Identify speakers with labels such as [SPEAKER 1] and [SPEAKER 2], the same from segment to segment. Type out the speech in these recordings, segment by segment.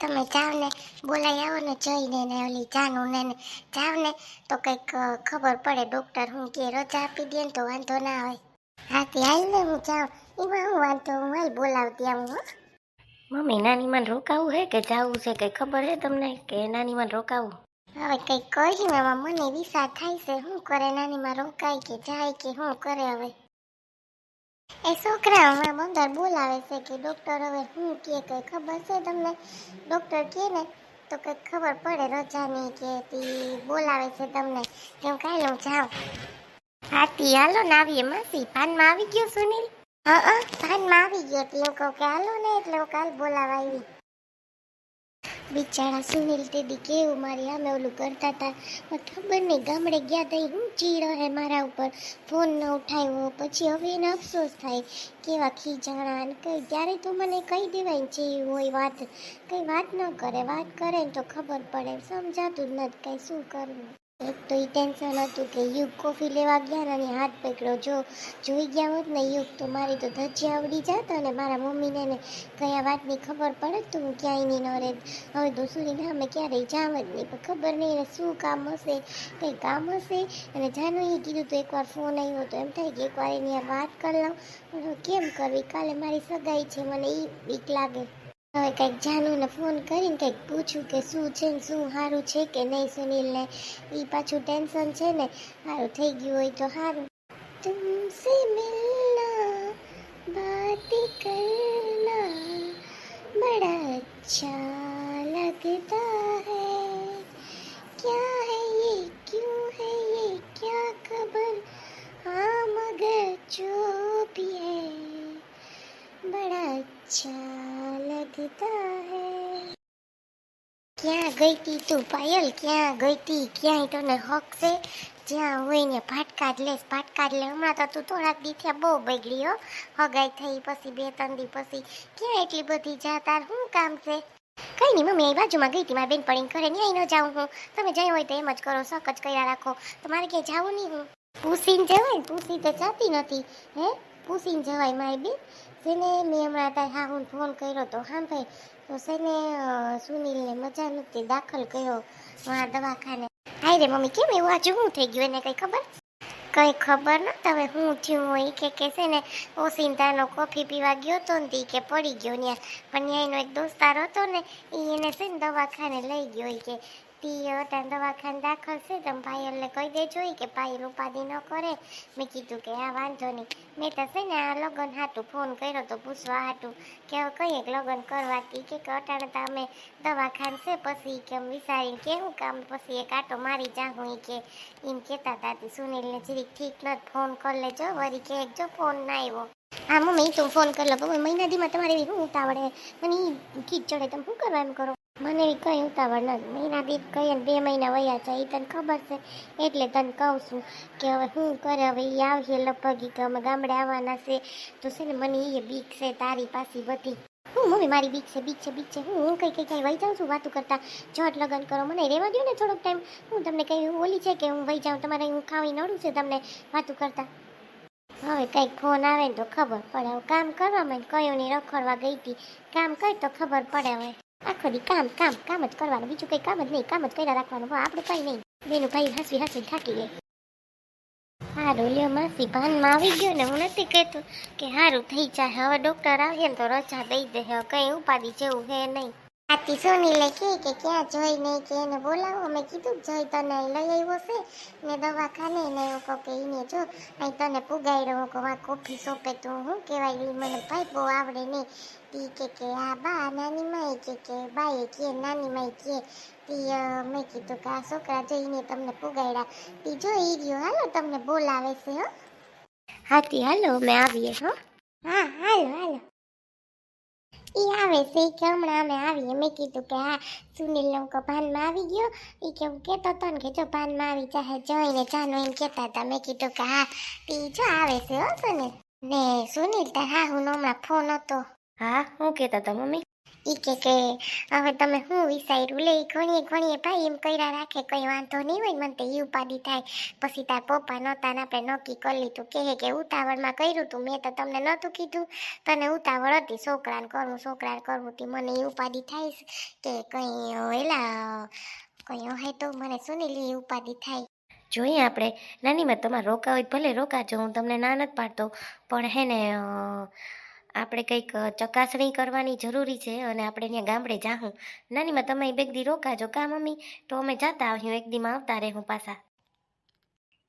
[SPEAKER 1] તમે જાઓ ને બોલાઈ આવો ને જઈને ને ઓલી જાનું ને જાઓ ને તો કંઈક ખબર પડે ડૉક્ટર હું કે રજા આપી દે ને તો વાંધો ના આવે. હા તે હાલ ને હું જાઉં. એમાં હું વાંધો હું હાલ બોલાવતી આવું હો.
[SPEAKER 2] મમ્મી નાનીમાં રોકાવું હે કે જાવું છે? કંઈ ખબર હે તમને કે નાનીમાં રોકાવું?
[SPEAKER 1] હવે કંઈક કહ્યું એમાં મને વિસા થાય છે. શું કરે નાનીમાં રોકાય કે જાય કે શું કરે હવે? એ છોકરા હમણાં અંદર બોલાવે છે કે ડૉક્ટર હવે હું કે કંઈ ખબર છે તમને? ડૉક્ટર કે ને તો કંઈક ખબર પડે રજાની કે તી બોલાવે છે તમને. તેમ કાલે હું જાઉં. હાથી, હાલો ને આવીએ માસી. પાનમાં આવી ગયો સુનિલ? હા હા પાનમાં આવી ગયો. તી હું કહું કે હાલો ને, એટલે હું કાલ બોલાવા આવી. બિચારા સુનિલ તેદી કેવું મારી આમે ઓલું કરતા હતા પણ ખબર નહીં, ગામડે ગયા તઈ હું ચીડો હે મારા ઉપર. ફોન ન ઉઠાવ્યો પછી હવે એને અફસોસ થાય. કેવા ખીજાણા ને કઈ ત્યારે તો મને કહી દેવાય જે હોય વાત. કંઈ વાત ન કરે, વાત કરે ને તો ખબર પડે. સમજાતું જ નથી કાંઈ શું કરવું. એક તો એ ટેન્શન હતું કે યુગ કોફી લેવા ગયા અને હાથ પકડ્યો. જો જોઈ ગયા હોત ને યુગ તો મારી તો ધજી આવડી જાત અને મારા મમ્મીને ને કયા વાતની ખબર પડે તો હું ક્યાંય નહીં ન રહે હવે તો સુરી અમે ક્યારેય જાવ જ નહીં. પણ ખબર નહીં એને શું કામ હશે, કંઈ કામ હશે? અને જાનુએ કીધું તો એકવાર ફોન આવ્યો તો એમ થાય કે એકવાર એની વાત કરી લઉં. કેમ કરવી? કાલે મારી સગાઈ છે, મને એ બીક લાગે. હવે કંઈક જાનુને ફોન કરીને કંઈક પૂછ્યું કે શું છે ને શું સારું છે કે નહીં સુનિલને? એ પાછું ટેન્શન છે ને સારું થઈ ગયું હોય તો સારું તુમસે મિલના બાત કરના બડા અચ્છા લગતા હૈ. ક્યા હૈ યે, ક્યું હૈ યે, ક્યા ખબર? હા, મગર જો ભી હૈ. बड़ा अच्छा लगता है ક્યાં ગઈ તી તું પાયલ ક્યાં ગઈ તી ક્યાંય તને હક છે જ્યાં હોય ને ફાટકા જ લેસ ફાટકા જ લે હમણાં તો તું થોડાક દી થયા બહુ બગડી હો હગાઈ થઈ પછી બે ત્રણ દી પછી ક્યાં એટલી બધી જા તાર શું કામ છે કઈ નહીં મમ્મી અહીં બાજુમાં ગઈ હતી મારી બેન પડીને કરે ન્યાય ન જાઉં હું તમે જઈ હોય તો એમ જ કરો સક જ કર્યા રાખો તમારે ક્યાંય જાવું નહીં હું પૂસીને જવાય ને પૂસી તો જાતી નથી હે પૂસીને જવાય મારી બેન જેને મેં હમણાં તાર હા હું ફોન કર્યો તો ભાઈ તો સેને અ, સુનિલને મજા નથી દાખલ કર્યો આ દવાખાને. હાય રે મમ્મી કેમ એવું? આજે શું થઈ ગયું? એને કંઈ ખબર? કંઈ ખબર ન હવે હું થયું હોય કે કે છે ને ઓસિંતાનો કોફી પીવા ગયો તો ને કે પડી ગયો ત્યાં પણ ત્યાં એનો એક દોસ્તાર હતો ને એ એને છે ને દવાખાને લઈ ગયો કે તી ત્યાં દવાખાને દાખલ છે તમે પાયલને કહી દેજો કે ભાઈ ઉપાધિ ન કરે. મેં કીધું કે આ વાંધો નહીં. મેં તો છે ને આ લગ્ન હાટું ફોન કર્યો તો પૂછવા હાટું કે હવે કઈ લગ્ન કરવાથી? કે અટાણે તો અમે દવાખાન છે પછી કે એમ વિચારીને કેવું કામ, પછી એક આટો મારી જાઉં એ કે. એમ કહેતા હતા સુનિલને જરીક ઠીક નથી ફોન કરી લેજો વળી કે જો ફોન ના આવ્યો હા, મમ્મી, તું ફોન કરી લો. મહિના દીમાં તમારે એવી ઉતાવળ મને કીટ ચડે, તમે શું કરવા એમ કરો? મને એવી કંઈ ઉતાવળ નથી મહિના દીપ કહીએ ને બે મહિના વયા છે એ તને ખબર છે? એટલે તને કહું છું કે હવે શું કરે, હવે એ આવશે લગભગ કે અમે ગામડે આવવાના છે. તો છે ને મને એ બીક છે, તારી પાસે બધી. હું મમ્મી મારી બીક છે બીક છે બીક છે. હું હું કંઈ કંઈ કઈ વહી જાઉં છું વાતું કરતા. જટ લગન કરો, મને રહેવા દો ને થોડોક ટાઈમ. હું તમને કઈ ઓલી છે કે હું વહી જાઉં, તમારે હું ખાવી નડું છે તમને વાતું કરતા? હવે કંઈક ફોન આવે ને તો ખબર પડે. હવે કામ કરવામાં કયો ની રખડવા ગઈ હતી કામ કર તો ખબર પડે હવે. આખો દી કામ કામ કામ જ કરવાનું. બીજું કંઈ કામ જ નહીં, કામ જ કર્યા રાખવાનું. આપણે કંઈ નહીં. બેનું ભાઈ હસવી હસવી થાકી ગઈ હારું, લ્યો માસી, ભાનમાં આવી ગયો ને હું નથી કહેતું કે સારું થઈ જાય. હવે ડૉક્ટર આવે ને તો રજા દઈ દે. કંઈ ઉપાધિ જેવું હે નહીં. આતી સોનીલે કે કે ક્યાં જોઈ નહીં કે એને બોલાવો? અમે કીધું જોઈ તને લઈ આવ્યો છે. ને દવાખાને ને એવું કહું કે એને જો અહીં તને પુગાડ્યો હું કહું આ કોફી સોપે તું શું કહેવાય? મને ભાઈ બહુ આવડે નહીં. તી કે કે આ બા નાની માઈ કે કે બાએ કે નાની માઈ કે તી મેં કીધું કે આ છોકરા જઈને તમને પુગાડ્યા. તી જો ઈ રહ્યો હાલો તમને બોલાવે છે હો.
[SPEAKER 2] હાથી હાલો અમે આવીએ હો.
[SPEAKER 1] હા હાલો હાલો. ઈ આવે છે. કે હમણાં અમે આવીએ. મેં કીધું કે હા, સુનિલનો કો ભાનમાં આવી ગયો. એ કે હું કહેતો હતો ને કે જો ભાનમાં આવી ચાહે જોઈને જાનો એમ કહેતા હતા. મેં કીધું કે હા. તે જો આવે છે હો સુનિલ. ને સુનિલ તાર હા હું હમણાં ફોન હતો.
[SPEAKER 2] હા? હું કહેતા હતા મમ્મી?
[SPEAKER 1] ઈ કે કે, હવે તમે શું વિચાર્યું લે, ઘણીએ ઘણીએ ભાઈ એમ કર્યા રાખે, કઈ વાંધો નહીં હોય મને તો ઈ ઉપાધિ થાય. પછી તાર પપ્પા નહોતા ને આપણે નક્કી કરી લીધું. કહે કે ઉતાવળમાં કર્યું તું, મેં તો તમને નહોતું કીધું. તને ઉતાવળ હતી, છોકરાને કરવું છોકરાને કરવું તી મને ઈ ઉપાધિ થાય કે કંઈ, એલા, કંઈ હોય તો મને સુનીલી ઉપાધિ થાય.
[SPEAKER 2] જોઈએ આપણે, નાનીમાં તમારે રોકા હોય ભલે રોકાજો, હું તમને ના નથી પાડતો. પણ હે ને આપણે કંઈક ચકાસણી કરવાની જરૂરી છે અને આપણે ત્યાં ગામડે જાહું. નાનીમાં તમે બે દી રોકાજો. કા મમ્મી? તો અમે જતા આવ્યું એક દીમાં આવતા રહેવું પાછા.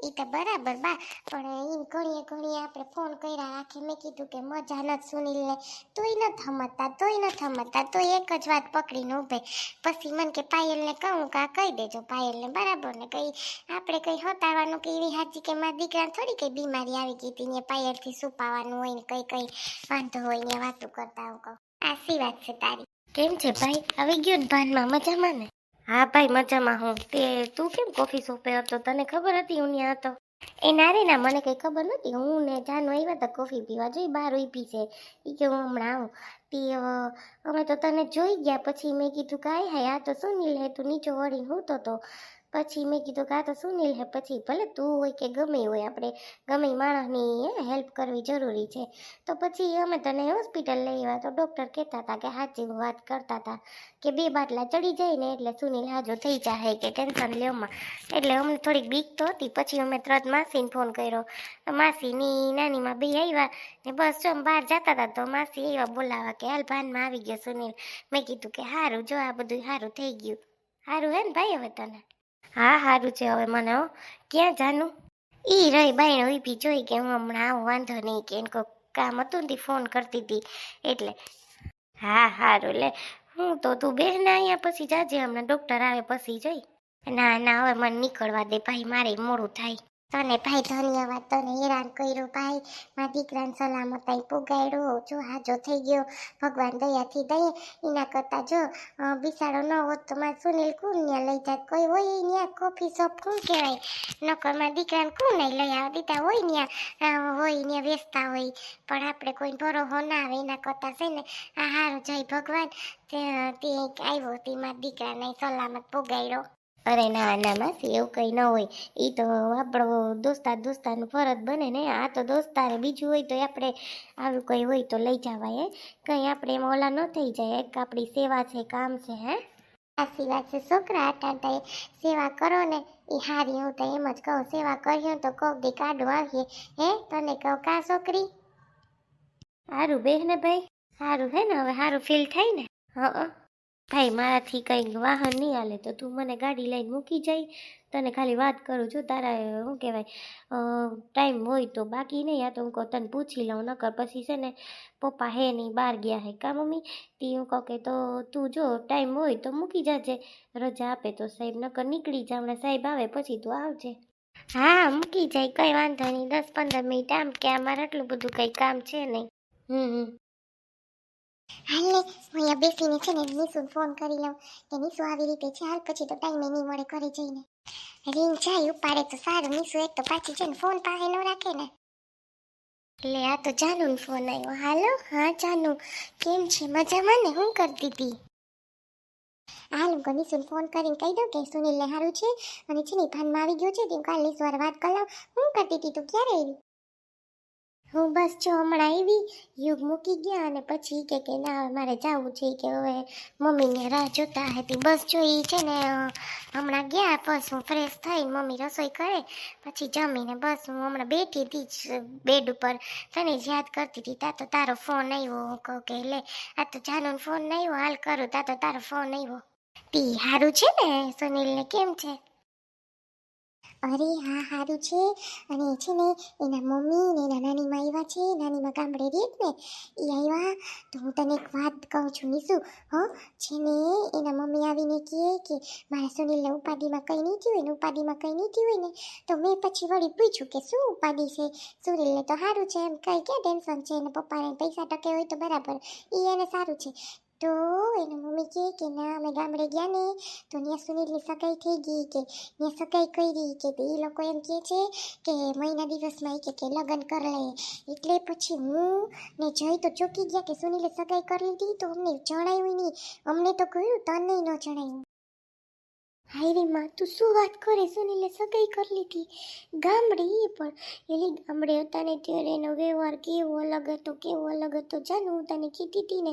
[SPEAKER 1] ઈ તો બરાબર બા, પણ એમ ઘણીએ ઘણીએ આપણે ફોન કર્યા રાખે મેં કીધું કે મજા નથી સુનિલને તોય નથી સમજતા તોય નથી સમજતા તોય એક જ વાત પકડીને ઊભે. પછી મને કે પાયલને કહું કા કહી દેજો પાયલને, બરાબર ને? કઈ આપણે કઈ હતાવાનું કે એવી હાજી કે મારા દીકરા થોડી કઈ બીમારી આવી ગઈ હતી ને પાયલથી સુપાવાનું હોય ને કઈ કઈ વાંધો હોય ને વાતો કરતા હું કહું. આ સી વાત છે તારી.
[SPEAKER 2] કેમ છે ભાઈ? આવી ગયો ભાનમાં? મજામાં ને? હા ભાઈ, મજામાં હું. તે તું કેમ કોફી શોપે હતો? તને ખબર હતી હું ત્યાં હતો? એ ના રે ના, મને કંઈ ખબર નહોતી. હું ને જાનુ આવ્યા હતા કોફી પીવા. જોઈ બહાર ઊભી છે. એ કે હું હમણાં આવું. તે અમે તો તને જોઈ ગયા. પછી મેં કીધું કાંઈ હાય, આ તો સુનિલ હે, તું નીચો વળીને હું તો. પછી મેં કીધું કે તો સુનિલ હે, પછી ભલે તું હોય કે ગમે હોય, આપણે ગમે માણસની હેલ્પ કરવી જરૂરી છે. તો પછી અમે તને હોસ્પિટલ લઈ આવ્યા તો ડૉક્ટર કહેતા હતા કે સાચી વાત કરતા હતા કે બે બાટલા ચડી જાય ને એટલે સુનિલ હાજો થઈ જાય કે ટેન્શન લેવામાં એટલે અમને થોડીક બીક તો હતી, પછી અમે તરત માસીને ફોન કર્યો. માસીની નાનીમાં બે આવ્યા ને બસ જો બહાર જતા હતા તો માસી આવ્યા બોલાવા કે હાલ ભાનમાં આવી ગયો સુનિલ. મેં કીધું કે સારું જો આ બધું સારું થઈ ગયું. સારું હે ને ભાઈ હવે તને? હા સારું છે હવે મને ક્યાં જાનું? ઈ રહી બાઈને ઊભી જોઈ કે હું હમણાં આવું, વાંધો નહીં કે એને કોઈ કામ હતું ને ફોન કરતી હતી એટલે હા સારું લે. હું તો તું બેન અહીંયા પછી જાજે, હમણાં ડૉક્ટર આવે પછી જોઈ. ના ના, હવે મને નીકળવા દે, ભાઈ, મારે મોડું થાય.
[SPEAKER 1] તને ભાઈ ધન્યવાદ તને હેરાન કર્યું ભાઈ. મારા દીકરાને સલામત અહીં પુગાડ્યો. જો હાજો થઈ ગયો. ભગવાન દયાથી દઈએ. એના કરતાં જો બિસાડો ન હોત તો મારે સુનિલ ત્યાં લઈ જાત? કોઈ હોય ત્યાં કોફી શોપ કોણ કહેવાય? નકર મારા દીકરાને કોણ નહીં લઈ આવે દીધા હોય ત્યાં હોય ત્યાં વેચતા હોય. પણ આપણે કોઈ ભરોહો ના આવે એના કરતાં છે ને, આ હારું જય ભગવાન. તે આવ્યો તે મારા દીકરાને સલામત પુગાડ્યો.
[SPEAKER 2] અરે ના ના માસી એવું કંઈ ન હોય. એ તો આપણો દોસ્તાર દોસ્તારનું ફરજ બને ને. આ તો દોસ્તારે બીજું હોય તો આપણે આવું કંઈ હોય તો લઈ જવાય કંઈ આપણે એમાં ઓલા ન થઈ જાય. એક આપણી સેવા છે કામ છે હે.
[SPEAKER 1] સાચી વાત છે છોકરા અટાટા સેવા કરો ને. એ હારી હું તો એમ જ કહું સેવા કરીએ તો કોક દી કાઢું આવીએ હે. તને કહું કા છોકરી?
[SPEAKER 2] સારું બેહ ને ભાઈ. સારું હે ને હવે સારું ફીલ થાય ને. હા. ભાઈ મારાથી કંઈ વાહન નહીં હાલે તો તું મને ગાડી લઈને મૂકી જાય તને ખાલી વાત કરું છું તારા શું કહેવાય ટાઈમ હોય તો બાકી નહીં આ તો હું કહું તને પૂછી લઉં નકર પછી છે ને પપ્પા હે નહીં બહાર ગયા હે કા મમ્મી? તી હું કહું કે તો તું જો ટાઈમ હોય તો મૂકી જાજે રજા આપે તો સાહેબ નકર નીકળી જા હમણાં સાહેબ આવે પછી તું આવજે.
[SPEAKER 1] હા મૂકી જાય કંઈ વાંધો નહીં દસ પંદર મિનિટ આમ કે અમારે આટલું બધું કંઈ કામ છે નહીં.
[SPEAKER 2] હમ હમ.
[SPEAKER 1] હાલ ને, હું અહીંયા બેસીને છે ને નિશુને ફોન કરી લઉં. કે નિશુ આવી રીતે છે, હાલ પછી તો ટાઈમે નહીં મળે ઘરે જઈને. રીંગ જાય ઉપાડે તો સારું, નિશુ એક તો પાછી છે ને ફોન પાસે ન રાખે ને. એટલે આ તો જાનુ ફોન આવ્યો હાલો? હા, જાનુ. કેમ છે? મજામાં ને? હું કરતી હતી હાલ, હું નિશુને ફોન કરીને કહી દઉં કે સુનિલને સારું છે. અને છે ને ભાનમાં આવી ગયો છે તે કાલ હારે વાત કરી લઉં. હું કરતી હતી તું ક્યારે આવી? હું બસ જો હમણાં આવી, યુગ મૂકી ગયા અને પછી કે કે ના, હવે મારે જવું છે કે હવે મમ્મીને રાહ જોતા હતી. બસ જો એ છે ને હમણાં ગયા, બસ હું ફ્રેશ થઈ, મમ્મી રસોઈ કરે, પછી જમીને બસ હું હમણાં બેઠી હતી જ બેડ ઉપર. તને જ યાદ કરતી હતી તા તો તારો ફોન આવ્યો. હું કહું કે, લે, આ તો જાનુનો ફોન આવ્યો, હાલ કરું તા તો તારો ફોન આવ્યો. તી સારું છે ને, સુનિલને કેમ છે? અરે હા સારું છે. અને છે ને, એના મમ્મી ને એના નાનીમાં આવ્યા છે નાનીમાં ગામડે રહે ને, એ આવ્યા તો હું તને એક વાત કહું છું, નીશું. હો, છે ને, એના મમ્મી આવીને કહે કે મારા સુનિલને ઉપાધિમાં કંઈ નહીં થયું હોય ને ઉપાધિમાં કંઈ નહીં થયું હોય ને, તો મેં પછી વળી પૂછ્યું કે શું ઉપાધિ છે? સુનિલને તો સારું છે, એમ કંઈ ક્યાં ટેન્શન છે? એને પપ્પાને પૈસા ટકે હોય તો બરાબર. એ એને સારું છે. તો એની મમ્મી કહે કે, ના, અમે ગામડે ગયા ને તો ત્યાં સુનિલની સગાઈ થઈ ગઈ કે, ત્યાં સગાઈ કરી કે એ લોકો એમ કહે છે કે, મહિના દિવસમાં એ કે કે લગ્ન કરી લે. એટલે પછી હું ને જઈ તો ચોકી ગયા કે સુનિલે સગાઈ કરી લીધી તો અમને જણાયું નહીં. અમને તો કહ્યું, તને ન જણાવ્યું. હાય રે માં તું શું વાત કરે સુનીલે સગાઈ કરી લીધી. ગામડે એ પણ. એલી ગામડે હતા ને ત્યારે એનો વ્યવહાર કેવો અલગ હતો, કેવો અલગ હતો. જાનું હું તને કીધી હતી ને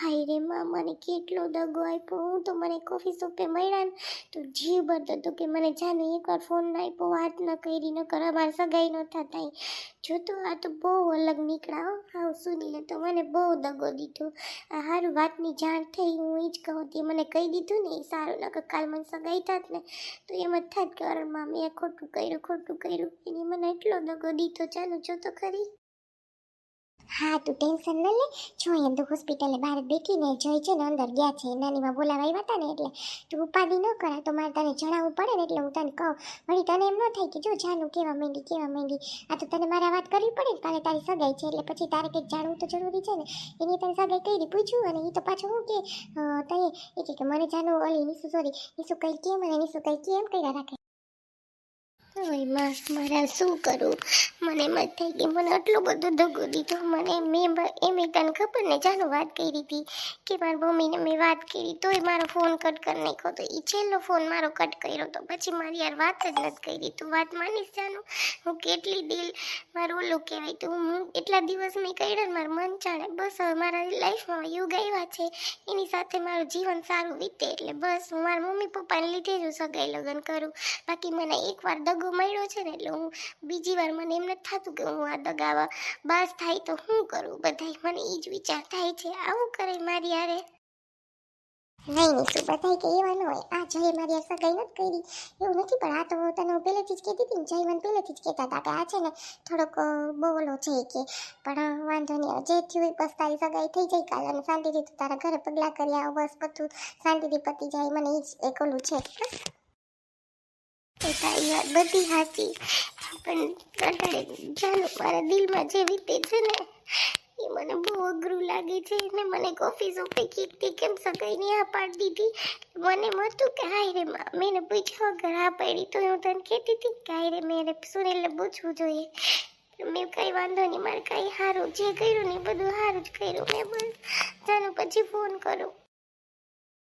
[SPEAKER 1] હાય રે મને કેટલો દગો આપ્યો. હું તો મને કોફી શોપે મળ્યા ને તો જીવ બરતો હતો કે મને જાને એકવાર ફોન ના આપ્યો, વાત ન કરી ન કર અમારે સગાઈ ન થતા જો તો આ તો બહુ અલગ નીકળ્યા હો. હાવ સુનીલે તો મને બહુ દગો દીધો. આ સારું વાતની જાણ થઈ, હું એ જ કહું, તે મને કહી દીધું ને એ સારું, નકર કાલ મને સગાઈ થાત ને, તો એમ જ થાત કે અરણમાં મેં ખોટું કર્યું ખોટું કર્યું. એની મને એટલો દગો દીધો. ચાલો જો તો ખરી. હા, તું ટેન્શન ન લે. જો એમ તો હોસ્પિટલે બહાર બેઠીને જોઈ છે ને, અંદર ગયા છે. નાનીમાં બોલાવા આવ્યા હતા ને એટલે તું ઉપાધિ ન કરા તો મારે તને જણાવવું પડે ને એટલે હું તને કહું. વળી તને એમ ન થાય કે જો જાનું કેવા માંડી કેવા માંડી. આ તો તને મારે વાત કરવી પડે ને, કાલે તારી સગાઈ છે એટલે પછી તારે કંઈક જાણવું તો જરૂરી છે ને. એની તને સગાઈ કરી પૂછ્યું અને એ તો પાછું હું કે તને એ કે મને જાનું ઓલી નીસુ સોરી નીસુ કઈ કેમ અને નીસુ કઈ કેમ કર્યા રાખે. ઓયમાં મારે શું કરું? મને એમ જ થઈ કે મને આટલો બધો દગો દીધો. મને મેં એમ તને ખબર ને, જાનો વાત કરી હતી કે મારી મમ્મીને મેં વાત કરી, તોય મારો ફોન કટ કરી નાખ્યો તો એ છેલ્લો ફોન મારો કટ કર્યો તો પછી મારી યાર વાત જ નથી કરી. તું વાત માનીશ જાનું? હું કેટલી દિલ, મારું ઓલું કહેવાય તો, હું એટલા દિવસ મેં કર્યો ને મારું મન જાણે બસ હવે મારા લાઈફમાં યુગ આવ્યા છે. એની સાથે મારું જીવન સારું વીતે એટલે બસ હું મારા મમ્મી પપ્પાને લીધે જ હું સગાઈ લગ્ન કરું. બાકી મને એકવાર દગો મળ્યો છે ને, એટલે હું બીજી વાર મને એમ નથી થતું કે હું આ દગાવા બાસ થાય તો શું કરું? બધાય મને એ જ વિચાર થાય છે. આવું કરે મારી યારે નહીં નહીં શું બધાય કે એવા ન હોય. આ જય મારી યાર સગાઈ નથી કરી. એવું નથી, પણ આ તો તને હું પહેલેથી જ કહેતી હતી જય મને પહેલેથી જ કહેતા હતા કે આ છે ને, થોડોક બોલો છે કે. પણ વાંધો નહીં જે થયું બસ તારી સગાઈ થઈ જાય કાલે અને શાંતિથી તું તારા ઘરે પગલાં કરી આવ, બસ બધું શાંતિથી પતી જાય. મને એ જ એક ઓલું છે. એ વાત બધી સાચી. પણ અત્યારે જાનું મારા દિલમાં જે વીતે છે ને, એ મને બહુ અઘરું લાગે છે. ને મને કોફી સોફી કીધી કેમ સગાઈને આ પાડી દીધી. મને એમ હતું કે, હાય રે મા એને પૂછ્યા વગર આ પાડી, તો હું તને કહેતી હતી કે, હાય રે, મેં સુનિલને પૂછવું જોઈએ. મેં કઈ વાંધો નહીં, મારે કઈ સારું જે કર્યું ને બધું સારું જ કર્યું. મેં બસ જાનું પછી ફોન કરું.